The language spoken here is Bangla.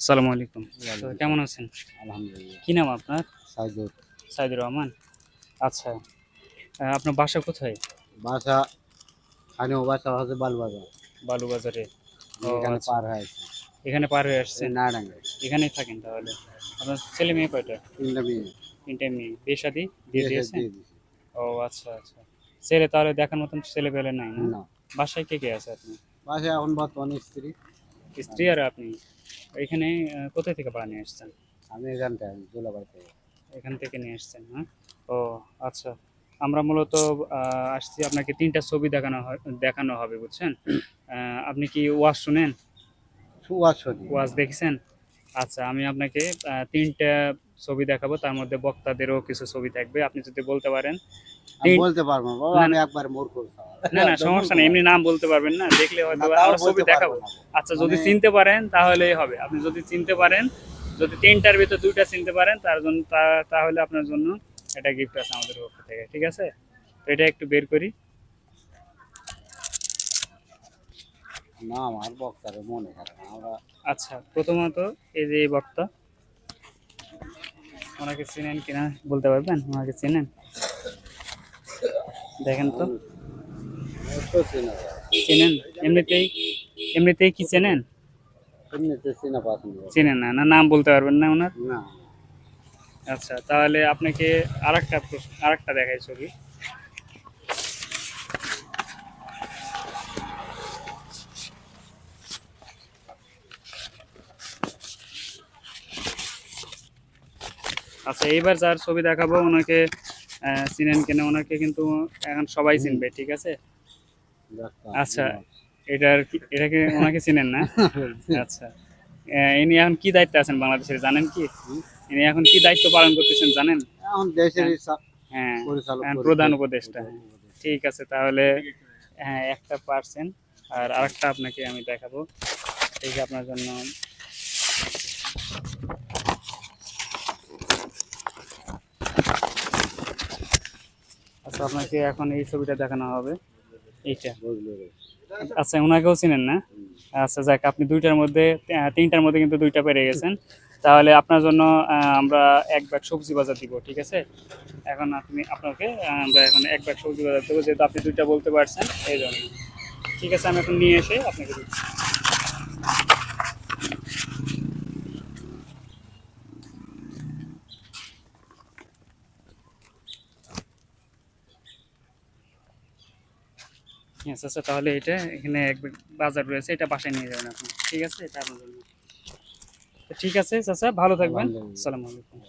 আসসালামু আলাইকুম। তো কেমন আছেন? আলহামদুলিল্লাহ। কি নাম আপনার? সাইদুর। সাইদুর রহমান। আচ্ছা আপনার বাসা কোথায়? বাসা স্থানীয় বাসা হচ্ছে বালুবাজার। বালুবাজারে। এখানে আচ্ছা। পার হয়েছে এখানে পার হয়ে আসছেন নাডাঙ্গে এখানেই থাকেন তাহলে? আপনার ছেলে মেয়ে কয়টা? তিনটা মেয়ে। তিনটে মেয়ে। বিয়ে শাদি? দিয়ে বিয়ে দিয়েছেন? ও আচ্ছা আচ্ছা। ছেলে তাহলে দেখার মতন ছেলে পেলে নাই না? না। বাসায় কে কে আছে আপনি? বাসায় এখন বর্তমানে স্ত্রী। স্ত্রী আর আপনি? এখানে কোথায় থেকে ভাড়া নিয়ে আসছেন? আমি এখানটা দোলাবাড়ি থেকে। এখান থেকে নিয়ে আসছেন হ্যাঁ? ও আচ্ছা। আমরা মূলত আসছি আপনাকে তিনটা ছবি দেখানো দেখানো হবে বুঝছেন? আপনি কি ওয়াশ শুনেন? ওয়াশ ওয়াশ দেখছেন? আচ্ছা আমি আপনাকে তিনটা ছবি দেখাবো তার মধ্যে বক্তাদেরও কিছু ছবি থাকবে আপনি যদি বলতে পারেন। বলতে পারব আমি একবার মূর্খ না না সমস্যা নেই এমনি নাম বলতে পারবেন না দেখলে হয়তো আমরা ছবি দেখাবো। আচ্ছা যদি মানে- চিনতে পারেন তাহলেই হবে। আপনি যদি চিনতে পারেন যদি তিনটার ভিতর দুইটা চিনতে পারেন তার জন্য তাহলে আপনার জন্য এটা গিফট আছে আমাদের পক্ষ থেকে ঠিক আছে? তো এটা একটু বের করি। না আমার বক্তারে মনে আচ্ছা প্রথমত এই যে বক্তা। ওনাকে চিনেন কিনা বলতে পারবেন? ওনাকে চিনেন? দেখেন তো। চিনেন? এমনিতেই এমনিতেই কি চেনেন। চিনেন না। না নাম বলতে পারবেন না ওনার? না। আচ্ছা তাহলে আপনাকে আর একটা আর একটা দেখাই ছবি। আচ্ছা এইবার যার ছবি দেখাবো ওনাকে চিনেন কেন ওনাকে কিন্তু এখন সবাই চিনবে ঠিক আছে? আচ্ছা এটার কি- এটাকে ওনাকে চিনেন না? আচ্ছা ইনি এখন কি দায়িত্বে আছেন বাংলাদেশের জানেন কি? ইনি এখন কি দায়িত্ব পালন করতেছেন জানেন? এখন দেশের হ্যাঁ হ্যাঁ, করে- প্রধান উপদেষ্টা। ঠিক আছে তাহলে হ্যাঁ একটা পার্সেন্ট আর আরেকটা আপনাকে আমি দেখাবো। যে আপনার জন্য আচ্ছা আপনাকে এখন এই ছবিটা দেখানো হবে। এইটা। আচ্ছা ওনাকেও চিনেন না? আচ্ছা যাক, আপনি দুইটার মধ্যে তিনটার মধ্যে কিন্তু দুইটা পেরে গেছেন। তাহলে আপনার জন্য আমরা এক ব্যাগ সবজি বাজার দিব, ঠিক আছে? এখন আপনি, আপনাকে আমরা এখন এক ব্যাগ সবজি বাজার দেবো, যেহেতু আপনি দুইটা বলতে পারছেন, এই জন্য। ঠিক আছে, আমি এখন নিয়ে এসে আপনাকে দিচ্ছি। আচ্ছা আচ্ছা তাহলে এটা এখানে এক বাজার রয়েছে এটা বাসায় নিয়ে যাবেন আপনি। ঠিক আছে? এটা আপনার জন্য। ঠিক আছে চাচা ভালো থাকবেন। আসসালামু আলাইকুম।